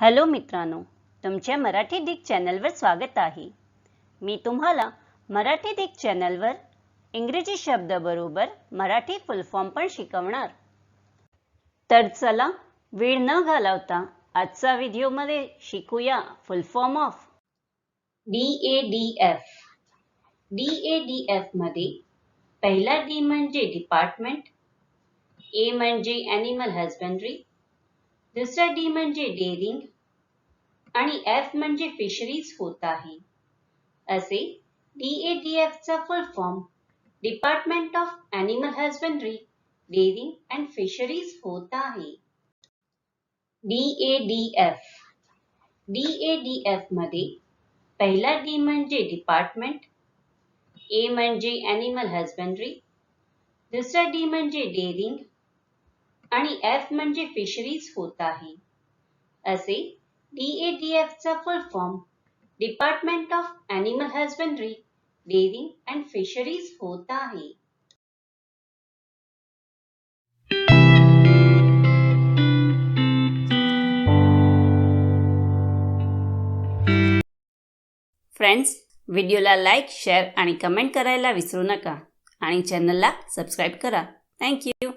Hello मित्रांनो तुमच्या Marathi Dick चॅनलवर स्वागत आहे. मी तुम्हाला मराठी डिक चॅनलवर इंग्रजी शब्दाबरोबर मराठी फुल फॉर्म पण शिकवणार. तर चला वेळ न घालवता आजचा व्हिडिओमध्ये शिकूया full form of D A D F D A D एफमध्ये पहिला डी म्हणजे डिपार्टमेंट ए म्हणजे ॲनिमल हजबंड्री दुसरा डी म्हणजे डेअरिंग आणि एफ म्हणजे फिशरीज होत आहे. असे D A D full form department of animal husbandry dairying and fisheries होत आहे. D A D F D A D एफमध्ये पहिला डी म्हणजे डिपार्टमेंट ए म्हणजे ॲनिमल हजबंड्री दुसरा डी म्हणजे डेअरिंग आणि एफ म्हणजे फिशरीज होत आहे. असे D A D full form department of animal husbandry dairying and fisheries होत आहे. फ्रेंड्स व्हिडिओला लाईक शेअर आणि कमेंट करायला विसरू नका. आणि चॅनलला सबस्क्राईब करा. थँक्यू